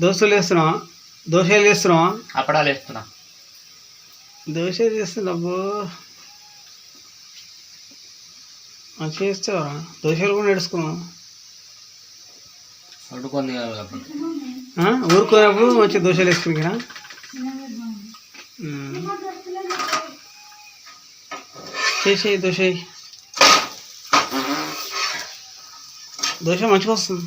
దోశలు వేస్తున్నావా దోశలు చేస్తున్నావా అప్పడాలు వేస్తున్నా. దోశలు చేస్తున్నావు చేస్తావా దోశలు కూడా కాబట్టి ఆ? ఊరుకున్నప్పుడు మంచిగా దోశలు వేసుకున్నా చేసేయి దోశ. దోశ మంచిగా వస్తుంది?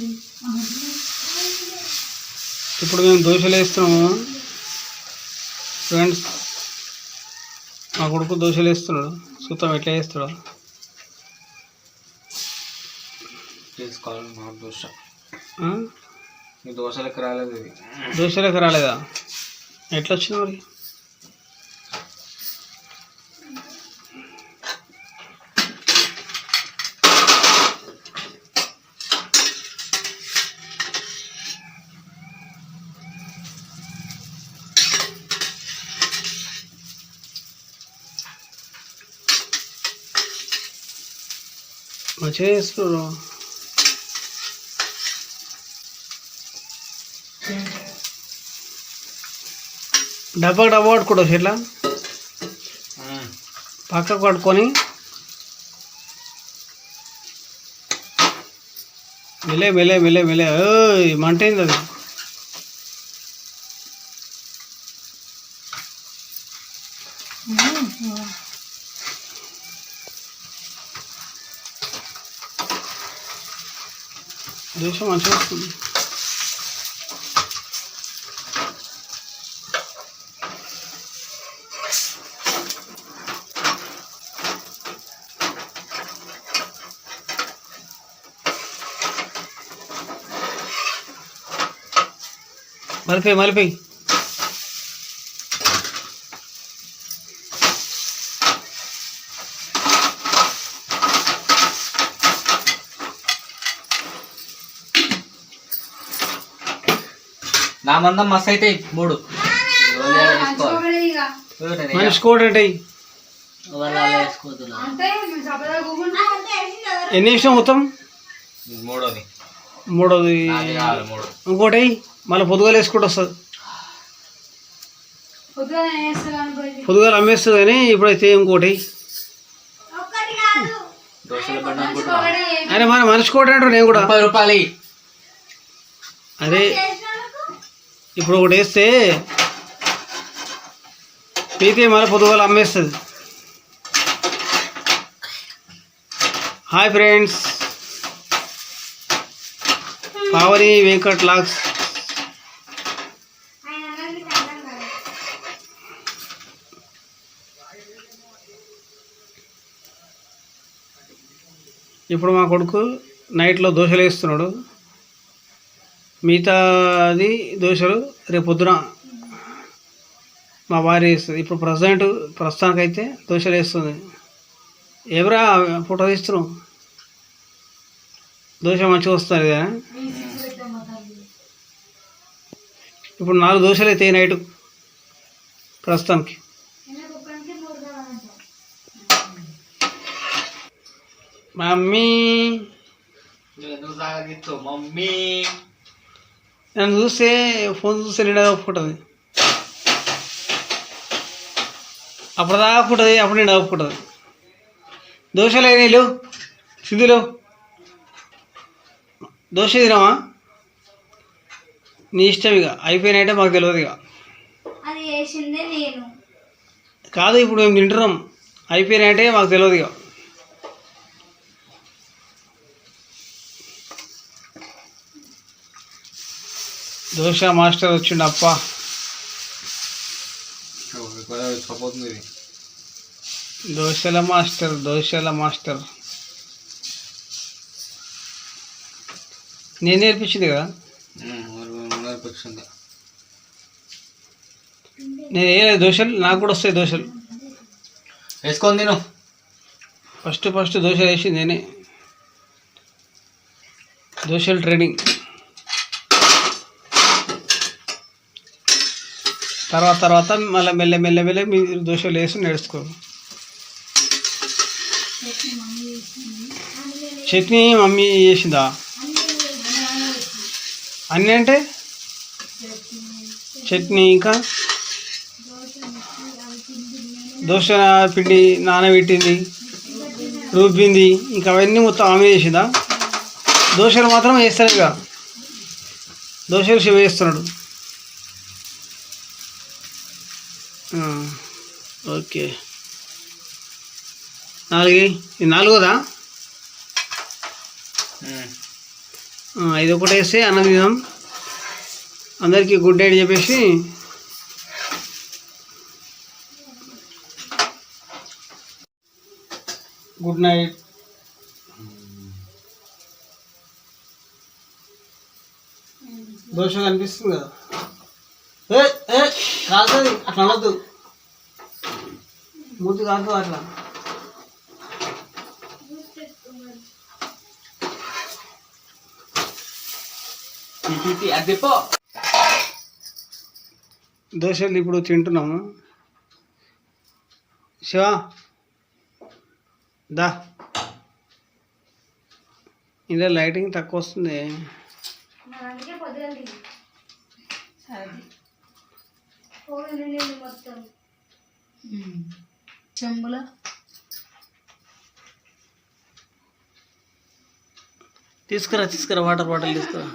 ఇప్పుడు మేము దోశలు వేస్తున్నాము. ఫ్రెండ్స్ మా కొడుకు దోశలు వేస్తున్నాడు. చూద్దాం ఎట్లా వేస్తాడు తీసుకోవాలి మా దోశ. దోశలకు రాలేదు ఇది. దోశలకు రాలేదా? ఎట్లా వచ్చింది మరి? మంచిగా చేస్తున్నారు డబ్బా డబ్బా పట్టుకోవడం ఇట్లా పక్కకు పట్టుకొని మెలే మెలే మెలే మెలే ఓయ్ మంట అది దోశ మంచిగా వస్తుంది మలిపోయి మలిపోయి నా మందం మస్తు అయితే మూడు. మనిషి అంటే ఎన్ని నిమిషం మొత్తం? మూడోది. మూడోది. ఇంకోటి మళ్ళీ పొద్దుగాలు వేసుకుంటూ వస్తుంది. పొద్దుగాలు అమ్మేస్తుంది కానీ ఇప్పుడైతే ఇంకోటి అరే మన మనిషి కోటి అంటారు నేను కూడా. ముప్పై రూపాయలు. అదే ఇప్పుడు ఒకటి వేస్తే పీతే మళ్ళీ పొద్దుగాల అమ్మేస్తుంది. Hi friends. పావని వెంకట్ లాక్స్. ఇప్పుడు మా కొడుకు నైట్లో దోశలు వేస్తున్నాడు. మిగతాది దోశలు రేపు పొద్దున మా భార్య వేస్తుంది ఇప్పుడు ప్రజెంట్ ప్రస్తుతానికైతే దోశలు వేస్తుంది. ఎవరా ఫోటో తీస్తున్నావు? దోశ మంచిగా వస్తుంది కదా? ఇప్పుడు నాలుగు దోశలు అయితే నైట్ ప్రస్తుతానికి. మమ్మీ. మమ్మీ. నన్ను చూస్తే ఫోన్ చూస్తే నిండా ఒప్పుకుంటుంది అప్పుడు దాకా ఒప్పుకుంటుంది అప్పుడు నిండా ఒప్పుకుంటుంది దోశలు అయినాయి లేవు సిద్ధు లేవు. దోశ నీ ఇష్టం ఇక అయిపోయినాయంటే మాకు తెలియదు ఇక. కాదు ఇప్పుడు మేము తింటున్నాం. అయిపోయినాయంటే మాకు తెలియదు ఇక. దోశ మాస్టర్ వచ్చిండు అప్ప దోశల మాస్టర్ దోశల మాస్టర్. నేను నేర్పించింది కదా? వచ్చింది నేను ఏ దోశలు? నాకు కూడా వస్తాయి దోశలు. వేసుకొని తిను. ఫస్ట్ ఫస్ట్ దోశలు వేసింది నేనే. దోశలు ట్రైనింగ్. తర్వాత తర్వాత మళ్ళీ మెల్ల మెల్ల మెల్ల మీరు దోశలు వేసి నడుచుకో చట్నీ మమ్మీ చేసిందా? అన్నీ అంటే? చట్నీ ఇంకా? దోశ పిండి నానబెట్టింది రూపింది ఇంకా అవన్నీ మొత్తం ఆమె చేసిందా? దోశలు మాత్రం వేస్తారు ఇక దోశలు శివ వేస్తున్నాడు. ఓకే. నాలుగు నాలుగోదా? ఇది ఒకటి వేస్తే అన్నం తిందాం. అందరికీ గుడ్ నైట్ చెప్పేసి. Good night. దోశ కనిపిస్తుంది కదా? కాదు అట్లా అనొద్దు. మూతి కాదు అట్లా. అది పో దోశలు ఇప్పుడు తింటున్నాము. శివ దా. ఇలా లైటింగ్ తక్కువ వస్తుంది. ఫోన్ నిండి మొత్తం చెంబుల. తీసుకురా తీసుకురా వాటర్ బాటిల్ తీసుకురా.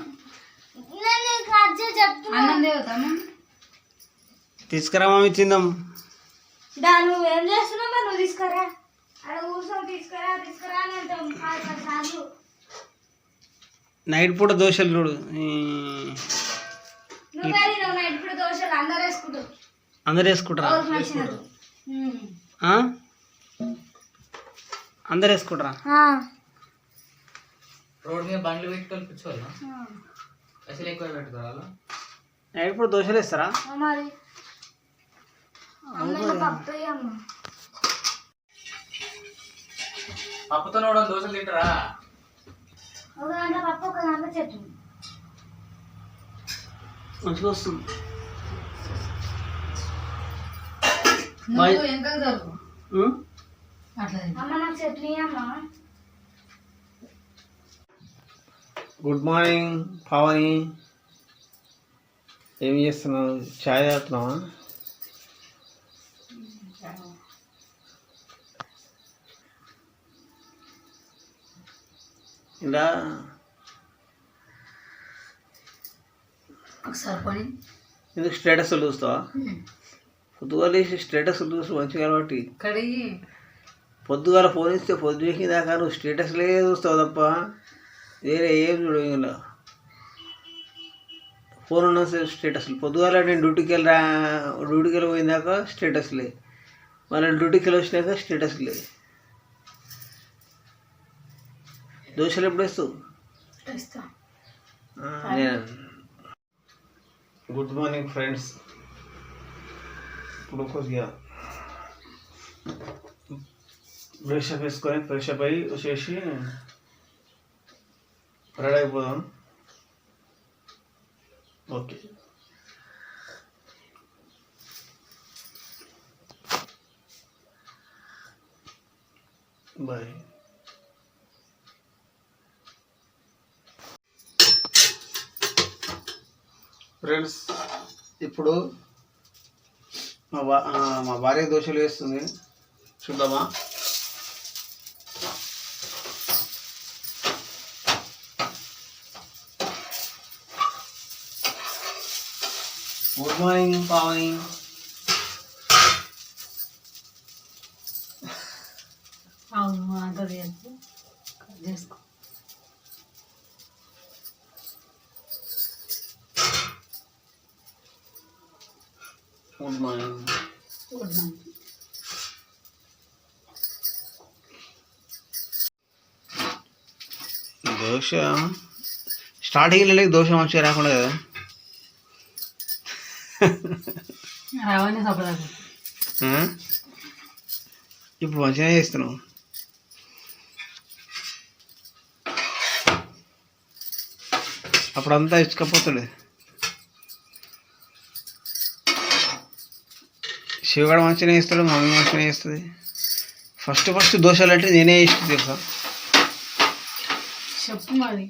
అన్నం దేవతామా తీసుకురా మమ్మీ తిందాం. దా నువ్వు ఏం చేస్తున్నావు మరి? నువ్వు తీసుకురా. అక్కడ కూర్చొని తీసుకురా తీసుకురా అని అంటాం పది పది సార్లు నైట్ పూట దోశలు చూడు. నువ్వే నువ్వు నైట్ ఇప్పుడు దోశలు అందరు వేసుకుంటారు. అందరు వేసుకుంటారా? అందరు వేసుకుంటారా? రోడ్ మీద బండ్లు పెట్టుకొని కూర్చోవాలా? అసలు ఎక్కువ పెట్టుకోవాలా? నైట్ పూట దోశలు వేస్తారా? పప్పుతో నోడం దోశలు తింటారా? పప్పు ఒక గంట చెట్టు మంచిగా వస్తుంది. నువ్వు ఎంత జరుగు. ఉం? అట్లా అమ్మ నాకు చట్నీ అమ్మ. గుడ్ మార్నింగ్ పావని ఏం చేస్తున్నావు? చాయ్ తాగుతున్నావా? ఇలా ఒకసారి కొని ఎందుకు స్టేటస్ చూస్తావా? పొద్దుగాల లేచి స్టేటస్ చూసి మంచిగా కాబట్టి. కడిగి పొద్దుగాల ఫోన్ ఇస్తే పొద్దుకి దాకా నువ్వు స్టేటస్లే చూస్తావు తప్ప వేరే ఏం చూడు ఇలా ఫోన్ ఉన్న స్టేటస్లు పొద్దుగాల నేను డ్యూటీకి వెళ్ళరా డ్యూటీకి వెళ్ళి పోయిందాక స్టేటస్లే మళ్ళీ డ్యూటీకి వెళ్ళి వచ్చినాక స్టేటస్లే దోశలు ఎప్పుడు వేస్తావు? Good morning friends. ఇప్పుడు కొద్దిగా బ్రష్ అప్ వేసుకొని ఫ్రెష్ అప్ అయ్యి వచ్చేసి రెడీ అయిపోదాం ఓకే బాయ్ ఫ్రెండ్స్ ఇప్పుడు మా భా మా భార్య దోశలు వేస్తుంది. చూద్దామా? గుడ్ మార్నింగ్ పావని అవును అంత చేసుకో. Good morning good night dosa? స్టార్టింగ్లో దోశ మంచిగా రాకుండా కదా? ఇప్పుడు మంచిగా చేస్తున్నావు. అప్పుడంతా ఇచ్చుకపోతుండే శివగాడు మంచిగా వేస్తాడు మమ్మీ మంచిగా వేస్తుంది ఫస్ట్ ఫస్ట్ దోశలు అంటే నేనే ఇష్టం తెలుసా? చెప్పు మరి.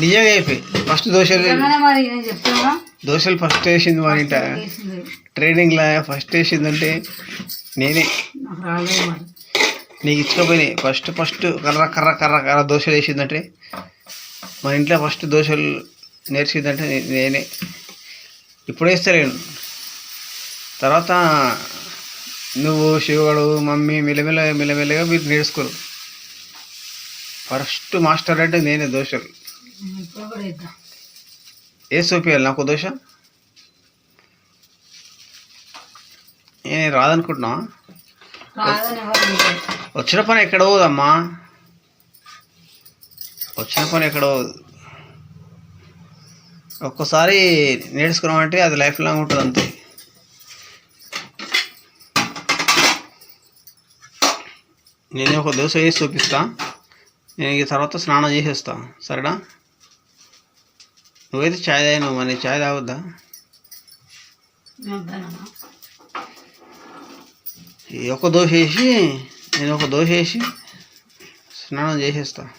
నిజంగా అయిపోయి ఫస్ట్ దోశలు దోశలు ఫస్ట్ వేసింది మా ఇంట. ట్రైనింగ్లో ఫస్ట్ వేసిందంటే నేనే. నీకు ఇచ్చకపోయినాయి ఫస్ట్ ఫస్ట్ కర్ర కర్ర కర్ర కర్ర దోశలు వేసిందంటే మా ఇంట్లో ఫస్ట్ దోశలు నేర్చిందంటే నేనే. ఇప్పుడు వేస్తలేను తర్వాత నువ్వు శివుడు మమ్మీ మెల్లమెల్ల మెల్లమెల్లగా మీరు నేర్చుకోరు ఫస్ట్ మాస్టర్ అంటే నేనే దోశలు ఇద్దాం ఏ చూపించాలి నాకు దోశ నేను రాదనుకుంటున్నా. వచ్చిన పని ఎక్కడ పోదమ్మా. వచ్చిన పని ఎక్కడ పోదు ఒక్కసారి నేర్చుకున్నామంటే అది లైఫ్ లాంగ్ ఉంటుంది అంతే. నేను ఒక దోశ వేసి చూపిస్తా. నేను ఈ తర్వాత స్నానం చేసేస్తా. సరేనా? నువ్వైతే చాయ్ తాగినావు మరి చాయ్ తాగొద్దా? ఈ ఒక్క దోశ వేసి నేను ఒక దోశ వేసి స్నానం చేసేస్తా.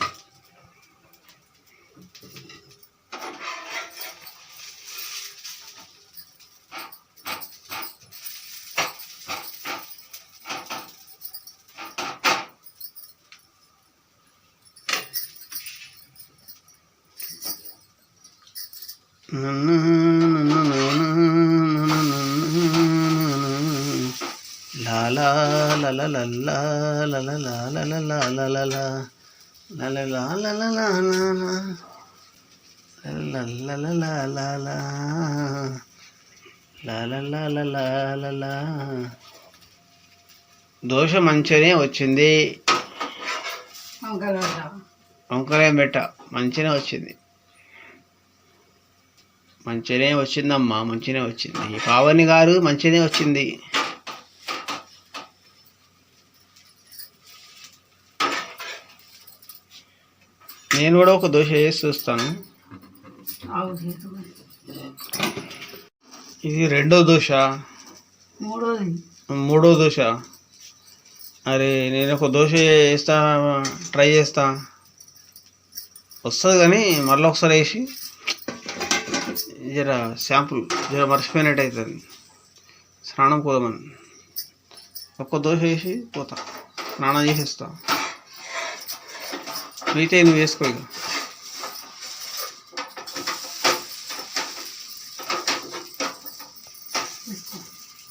దోశ మంచిగానే వచ్చింది వంకాయలు వంకరే బెట్ట మంచిగానే వచ్చింది మంచిగానే వచ్చిందమ్మా మంచిగానే వచ్చింది పావని గారు మంచిగానే వచ్చింది నేను కూడా ఒక దోశ వేసి చూస్తాను. ఇది రెండో దోశ. మూడోది. మూడో దోశ. అరే నేను ఒక దోశ వేస్తా ట్రై చేస్తా. వస్తుంది కానీ మళ్ళీ ఒకసారి వేసి జర శాంపుల్ జర మర్చిపోయినట్టు అవుతుంది స్నానం పోదామని. ఒక్క దోశ వేసి పోతా. స్నానం చేసేస్తా. మిగతా నువ్వు వేసుకో ఇక.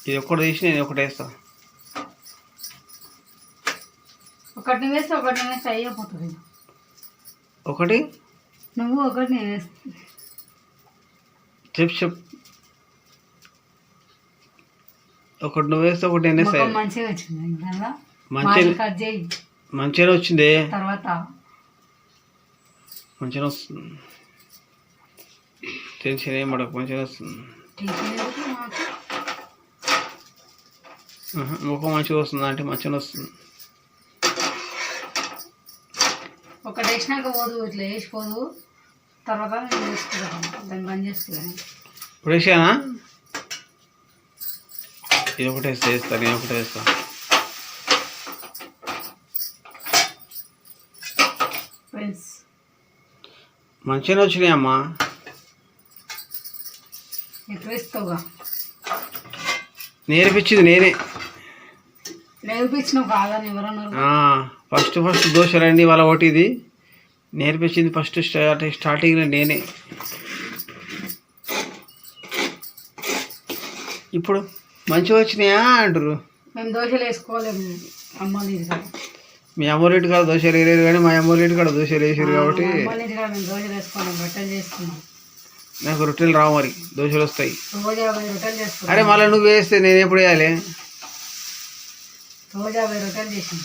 ఇది ఒక్కటి తీసి నేను ఒకటి వేస్తా. ఒకటి వేస్తే ఒకటి వేస్తే అయిపోతుంది ఒకటి? నువ్వు ఒకటి నేను వేస్తా చెప్పు చెప్పు. ఒకటి నువ్వు వేస్తే ఒకటి నేను వేస్తా. మంచిగా వచ్చింది మంచిగా మంచిగానే వచ్చింది. తర్వాత మంచిగా వస్తుంది. టెన్షన్ ఏం పడకు మంచిగా వస్తుంది. ముఖం మంచిగా వస్తుంది అంటే మంచిగా వస్తుంది. ఒకటి వేసినాక పోదు ఇట్లా వేసిపోదు. తర్వాత నేను చేసుకుంటాను దాన్ని బంద్ చేసుకున్నాను ఇప్పుడు వేసానా? ఇది ఒకటి వేస్తే వేస్తా నేను ఒకటి ఫ్రెండ్స్ మంచిగానే వచ్చినాయి అమ్మా. ఎక్కువ వేస్తావుగా నేర్పించింది నేనే. ఫస్ట్ ఫస్ట్ దోశలండి వాళ్ళ ఒకటి ఇది. నేర్పించింది ఫస్ట్ స్టార్ట్ స్టార్టింగ్లో నేనే. ఇప్పుడు మంచిగా వచ్చినాయా అంటారు మేము దోశలు వేసుకోలేము అమ్మ మీ అమ్మోరింటి కాడ దోశలు వేయలేరు కానీ మా అమ్మోరింటి కాడ దోశలు వేసారు కాబట్టి దోశలు వేసుకోలేము రొట్టెలు చేసుకున్నాం నాకు రొట్టెలు రావు మరి దోశలు వస్తాయి. అరే మళ్ళీ నువ్వు వేస్తే నేను ఎప్పుడు వేయాలి? రోజు యాభై రొట్టెలు చేసాం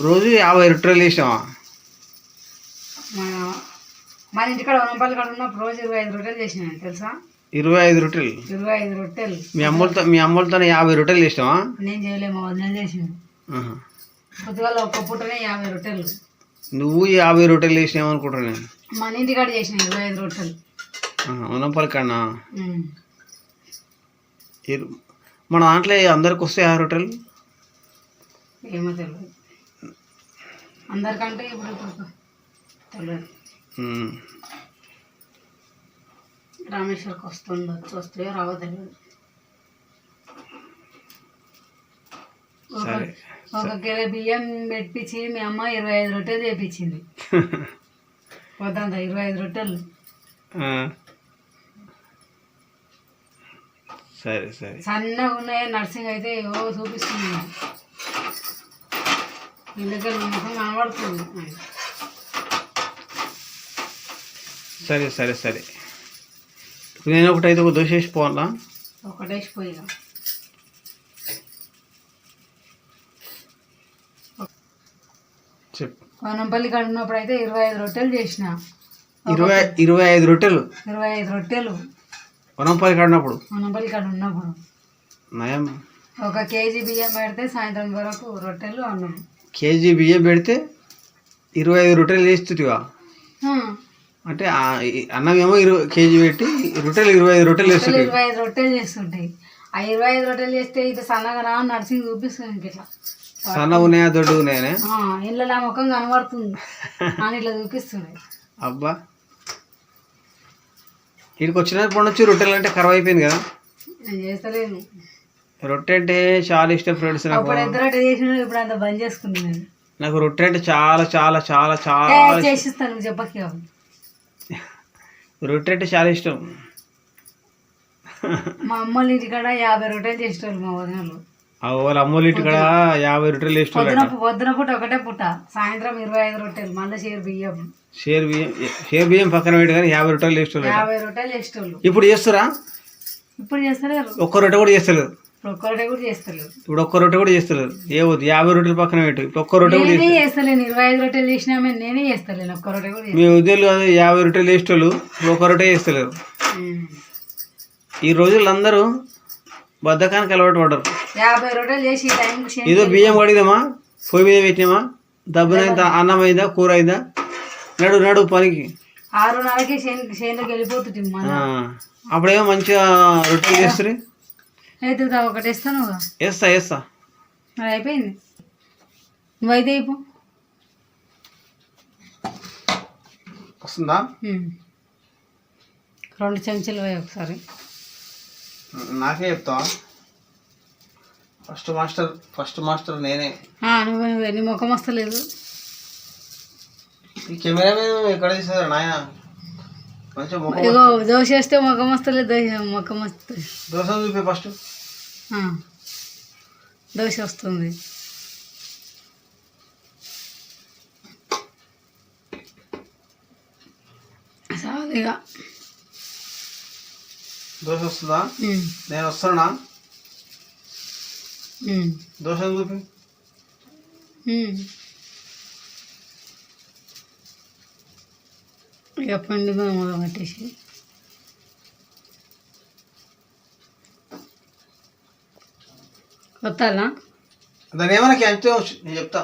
రోజు యాభై రొట్టెలు చేసినావా? మన ఇంటికాడ వనంపల్లి కాడ ఉన్నప్పుడు రోజు ఇరవై ఐదు రొట్టెలు చేసినాను తెలుసా? ఇరవై ఐదు రొట్టెలు. ఇరవై ఐదు రొట్టెలు. మీ అమ్మలతో మీ అమ్మలతో యాభై రొట్టెలు చేసినావా? నేను చేయలేము ఆహా. పొద్దుగాల ఒక్క పూటనే యాభై రొట్టెలు. నువ్వు యాభై రొట్టెలు చేసినావు అనుకుంటా నేను. మన ఇంటికాడ చేసిన ఇరవై ఐదు రొట్టెలు. ఉన్నపల్లి కన్నా ఉమ్. ఇరు- మన దాంట్లో అందరికి వస్తాయి ఆ రొట్టెలు? ఏమో తెలియదు అందరికంటే ఇప్పుడు తెలియదు. రామేశ్వర్కి వస్తుందో వస్తాయో రావో తెలియదు ఒక- కిలో బియ్యం పెట్టించి మీ అమ్మ ఇరవై ఐదు రొట్టెలు చేపించింది. వద్దంత ఇరవై ఐదు రొట్టెలు. సరే సరే. సన్నగా ఉన్నాయి నర్సింగ్ అయితే ఏవో చూపిస్తుంది. ముఖం కనబడుతుంది. సరే సరే సరే. నేను ఒకటైతే ఒక దోశ వేసి పోవాలా? వనంపల్లి కాడ ఉన్నప్పుడు అయితే ఇరవై ఐదు రొట్టెలు చేసిన. ఇరవై ఇరవై ఐదు రొట్టెలు? ఇరవై ఐదు రొట్టెలు. వనంపల్లి కాడినప్పుడు వనంపల్లి కాడ ఉన్నప్పుడు. నయం. ఒక కేజీ బియ్యం పెడితే సాయంత్రం వరకు రొట్టెలు అన్నం. కేజీ బియ్యం పెడితే ఇరవై ఐదు రొట్టెలు వేస్తుంటివా ఆ, అంటే అన్నం ఏమో ఇరవై కేజీ పెట్టి రొట్టెలు ఇరవై ఐదు రొట్టెలు వేస్తుంటివి ఇరవై ఐదు రొట్టెలు చేస్తుంటాయి. ఆ ఇరవై ఐదు రొట్టెలు చేస్తే ఇట్లా సన్నగా నర్సింగ్ చూపిస్తుంది ఇంక ఇట్లా. ఉన్నాయనే ఆ, ఇళ్ళ నా ముఖం కనబడుతుంది. అని ఇట్లా చూపిస్తుంది అబ్బా. వీడికి వచ్చినప్పటి నుంచి రొట్టెలు అంటే కరువు అయిపోయింది కదా. నేను చేస్తలేను. రొట్టె అంటే చాలా ఇష్టం ఫ్రెండ్స్ నాకు. అప్పుడు ఎంత రొట్టె చేసిన ఇప్పుడు అంత బంద్ నేను. నాకు రొట్టె అంటే చాలా చాలా చాలా చాలా చేసిస్తాను చెప్పకి రొట్టె అంటే చాలా ఇష్టం. మా అమ్మోళ్ళ ఇంటికాడ యాభై రొట్టెలు చేసేటోళ్ళు మా వదినలు. వాళ్ళ అమ్మోళ్ళ ఇంటి కూడా యాభై రొట్టెలు పొద్దున వేసుకోవాలి పొద్దున పూట ఒకటే పూట సాయంత్రం ఇరవై ఐదు రొట్టెలు మళ్ళీ షేర్ బియ్యం. షేర్ బియ్యం షేర్ బియ్యం పక్కన పెట్టి కానీ యాభై రొట్టెలు వేసుకోవాలి యాభై రొట్టెలు చేసేటోళ్ళు ఇప్పుడు చేస్తురా? ఇప్పుడు చేస్తలేరు. ఒక్క రొట్టె కూడా చేస్తలేదు ఇప్పుడు ఒక్క రొట్టె కూడా చేస్తలేరు. ఇప్పుడు ఒక్క రొట్టె కూడా చేస్తలేదు ఏ వద్దు యాభై రొట్టెలు పక్కన పెట్టు. ఇప్పుడు ఒక్క రొట్టె కూడా నేనే చేస్తలేదు చేస్తలేను. ఇరవై ఐదు రొట్టెలు చేసినామే నేనే చేస్తలేను. ఒక్క రొట్టె కూడా మీ ఉద్యోగులు కాదు యాభై రొట్టెలు వేసేటోళ్ళు ఇప్పుడు ఒక్క రొట్టె చేస్తలేరు. ఈ రోజుల్లో అందరూ బద్ధకానికి అలవాటు పడ్డారు. యాభై రొట్టెలు చేసి ఏదో బియ్యం కడిగినామా? పొయ్యి మీద పెట్టినామా? దబ్బునైందా అన్నం అయిందా? కూర అయిందా? నడు నడు పనికి. ఆరున్నరకి చేను చేనులోకి వెళ్ళిపోతుంది అప్పుడేమో మంచిగా రొట్టెలు చేస్తారు అయితే దా ఒకటి ఇస్తాను వేస్తా వేస్తా. మరి అయిపోయింది. నువ్వైతే అయిపో. వస్తుందా. రెండు చెంచాలు పోయి ఒకసారి. నాకే చెప్తా ఫస్ట్ మాస్టర్ ఫస్ట్ మాస్టర్ నేనే. నువ్వు నువ్వు నీ ముఖం వస్తలేదు. ఈ కెమెరా మీద ఎక్కడ తీసారు నాయన? మంచిగా ముఖం ఇగో దోశ వేస్తే ముఖం వస్తలేదు దోశ ముఖం వస్తుంది దోశ చూపి ఫస్ట్? ఆ. దోశ వస్తుంది. చాలు ఇక. దోశ వస్తుందా. నేను వస్తున్నా ఉమ్. దోశ చూపి. ఇక మొదలు కట్టేసి కొత్తాలా దాని ఏమైనా క్యాంచో నేను చెప్తా.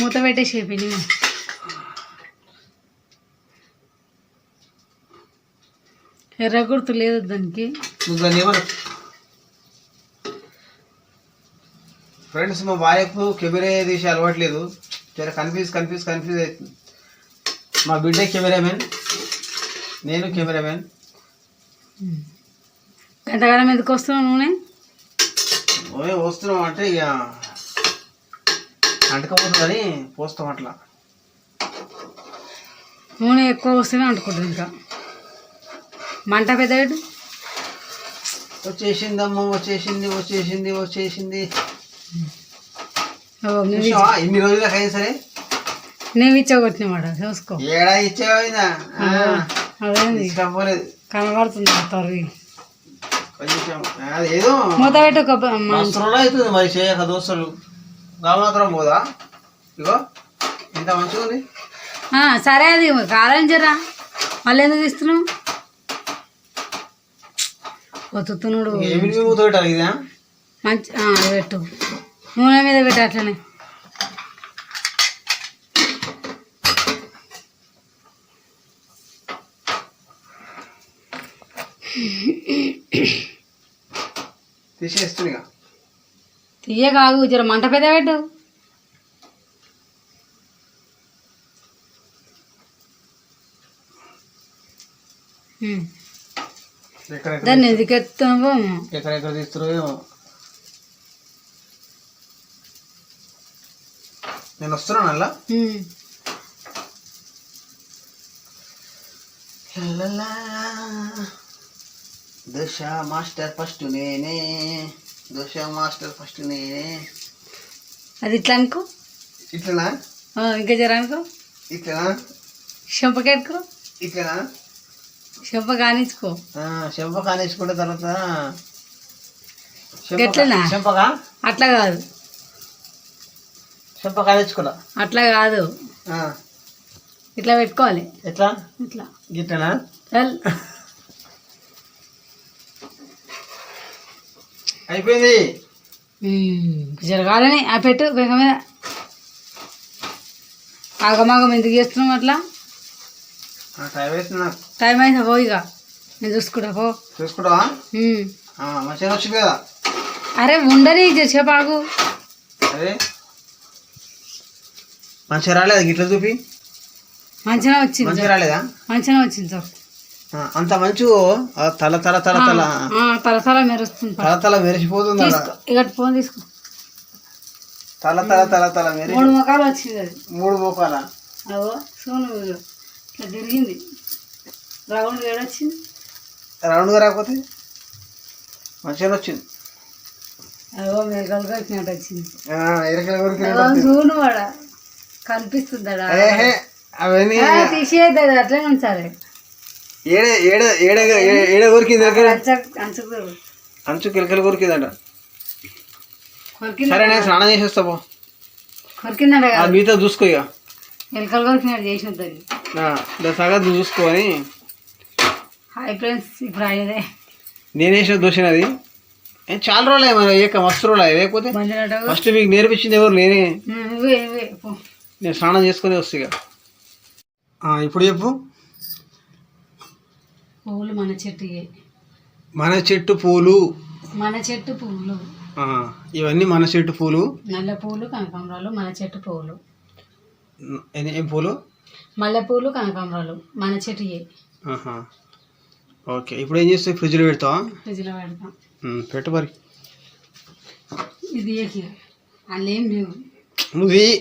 మూత పెట్టేసి పిండి ఎర్ర గుర్తు లేదు దానికి. ఫ్రెండ్స్ మా భార్యకు కెమెరా తీసి అలవాట్లేదు చాలా కన్ఫ్యూజ్ కన్ఫ్యూజ్ కన్ఫ్యూజ్ అవుతుంది మా బిడ్డ కెమెరామెన్ నేను కెమెరామెన్. ఎంతకాలం ఎందుకు వస్తున్నావు నూనె? ఓే వస్తున్నాం అంటే ఇక అంటకపోతుందని పోస్తాం అట్లా. నూనె ఎక్కువ వస్తేనే అంటుకుంటుంది ఇంకా. మంట పెద్దడు. వచ్చేసింది అమ్మ వచ్చేసింది. వచ్చేసింది వచ్చేసింది ఇన్ని రోజులకైనా సరే. నువ్వు ఇచ్చగొట్టిన మాట చూసుకో. ఏడా ఇచ్చేవైనా అదే కనబడుతుంది తొరవి కొంచెం అదేదో మూత పెట్టు అవుతుంది మరి చేయక దోస్తులు. మాత్రం పోదా? ఇగో ఎంత మంచిగా ఉంది సరే అది కాదని జరా. మళ్ళీ ఎందుకు ఇస్తున్నావు ఒత్తుతున్నాడు. మంచి పెట్టు. నూనె మీద పెట్టు అట్లనే. తీయ కాదు జర మంట పెద్ద పెట్టు. Hmm. దాన్ని ఎందుకు ఎత్తున్నావు ఎక్కడెక్కడ తీస్తారో ఏమో? నేను వస్తున్నాను అలా. దశ మాస్టర్ ఫస్ట్ నేనే. దశ మాస్టర్ ఫస్ట్ నేనే. అది ఇట్లా అనుకో. ఇట్లనా? ఇంకా జర అనుకో. ఇట్లనా? చెంపకెట్టుకో ఇట్లనా? కానిచ్చుకో. చెంప తర్వాత? చెంపగా అట్లా కాదు. చెంప అట్లా కాదు. ఇట్లా పెట్టుకోవాలి. ఎట్లా? ఇట్లా. గిట్లనా చల్. అయిపోయింది. ఉమ్, జరగాలని ఆ పెట్టు పెంక మీద. ఆగమాగం ఎందుకు చేస్తున్నాం అట్లా? టైం అయితే పో ఇక నేను చూసుకుంటా పో. చూసుకుంటావా? మంచిగా వచ్చింది కదా? అరే ఉండని చెప్పు ఆగు అదే మంచిగా రాలేదు గిట్ల చూపి? మంచిగా వచ్చింది మంచిగా రాలేదా? మంచిగా వచ్చింది సార్. అంత మంచు తల తల తల తల. తల తల మెరుస్తుంది తల తల మెరిసిపోతుంది ఆడ. తీసుకో ఇక ఫోన్ తీసుకో. తల తల తల తల మెరి మూడు ముఖాలు వచ్చింది అది. మూడు మోకాల? అవో సోను ఇట్లా తిరిగింది. రౌండ్ ఏడొచ్చింది రౌండ్గా రాకపోతే మంచిగా వచ్చింది. వచ్చింది. వాడ కనిపిస్తుందా అవన్నీ తీసేది అది అట్లనే ఉంచాలి ఏడ ఏడ ఏడ ఏ- ఏడ కొరికింది ఎరకల? అంచు అంచుకు అంచు కిలకల కొరికిందంట. కొరికింద సరే నేను స్నానం చేసి వస్తా పో. కొరికిందట ఆ కాదు. మిగతా చూసుకో ఇక. ఎలకలు కొరికినట్టు చేసిన సగతు చూసుకొని. హాయ్ ఫ్రెండ్స్ ఇప్పుడు అయ్యేదే నేను వేసిన దోషనది. ఏం చాలా రోజులే మరి ఏక మస్తు రోజులు లేకపోతే ఫస్ట్ మీకు నేర్పించింది ఎవరు? నేనే. నేను స్నానం చేసుకొని వస్తా ఇక. ఇప్పుడు చెప్పు. పువ్వులు మన చెట్టు మన చెట్టు పూలు. మన చెట్టు పువ్వులు ఆ, ఇవన్నీ మన చెట్టు పూలు. నల్ల పువ్వులు కనకాంబరాలు మన చెట్టు పువ్వులు ఎన్ని- ఏం పూలు? మల్లె పూలు కనకాంబరాలు మన చెట్టు ఆహా. ఓకే ఇప్పుడు ఏం చేస్తావు? ఫ్రిడ్జ్లో పెడతావా? ఫ్రిడ్జ్లో పెడతాం. పెట్టు మరి. ఇది ఏకి? అందులో ఏం లేవు. నువ్వు ఇయ్యి.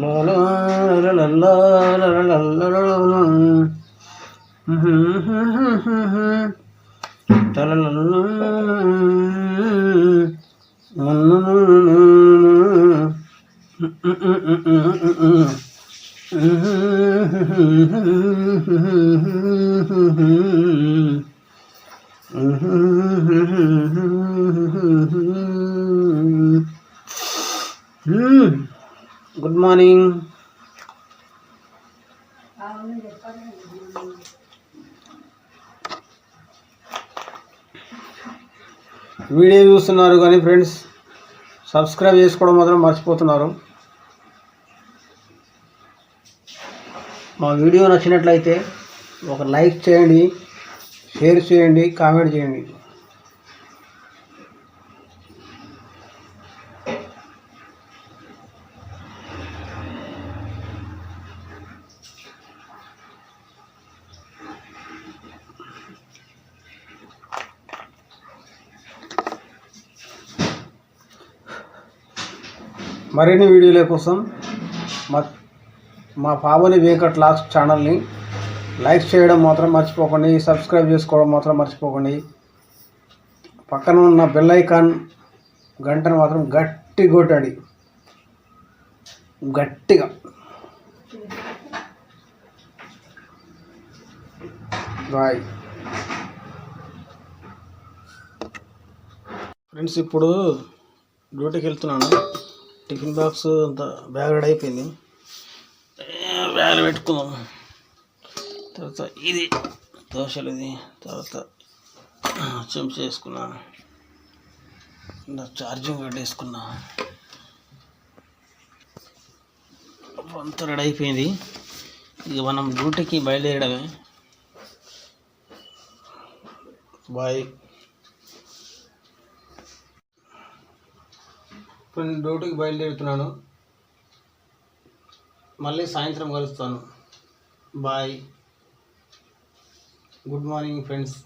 లా లా లా లా లా లా లా Good morning. వీడియో చూస్తున్నారు కానీ ఫ్రెండ్స్ సబ్స్క్రైబ్ చేసుకోవడం మాత్రం మర్చిపోతున్నారు. మా వీడియో నచ్చినట్లయితే ఒక లైక్ చేయండి షేర్ చేయండి కామెంట్ చేయండి. మరిన్ని వీడియోల కోసం మా మా పావని వెంకట్ లాస్ట్ ఛానల్ని లైక్ చేయడం మాత్రం మర్చిపోకండి సబ్స్క్రైబ్ చేసుకోవడం మాత్రం మర్చిపోకండి. పక్కన ఉన్న బెల్ ఐకాన్ గంటను మాత్రం గట్టి కొట్టండి. గట్టిగా. బాయ్. ఫ్రెండ్స్ ఇప్పుడు డ్యూటీకి వెళ్తున్నాను. టిఫిన్ బాక్స్ అంతా బ్యాగ్ రెడీ అయిపోయింది. బ్యాగ్లో పెట్టుకుందాం. తర్వాత ఇది దోశలు ఇది తర్వాత చెంచ వేసుకున్నా ఛార్జింగ్ గడ్డ వేసుకున్నా. అంతా రెడీ అయిపోయింది. ఇక మనం డ్యూటీకి బయలుదేరడమే. బాయ్. ఇప్పుడు నేను డ్యూటీకి బయలుదేరుతున్నాను. మళ్ళీ సాయంత్రం కలుస్తాను. బాయ్. Good morning friends.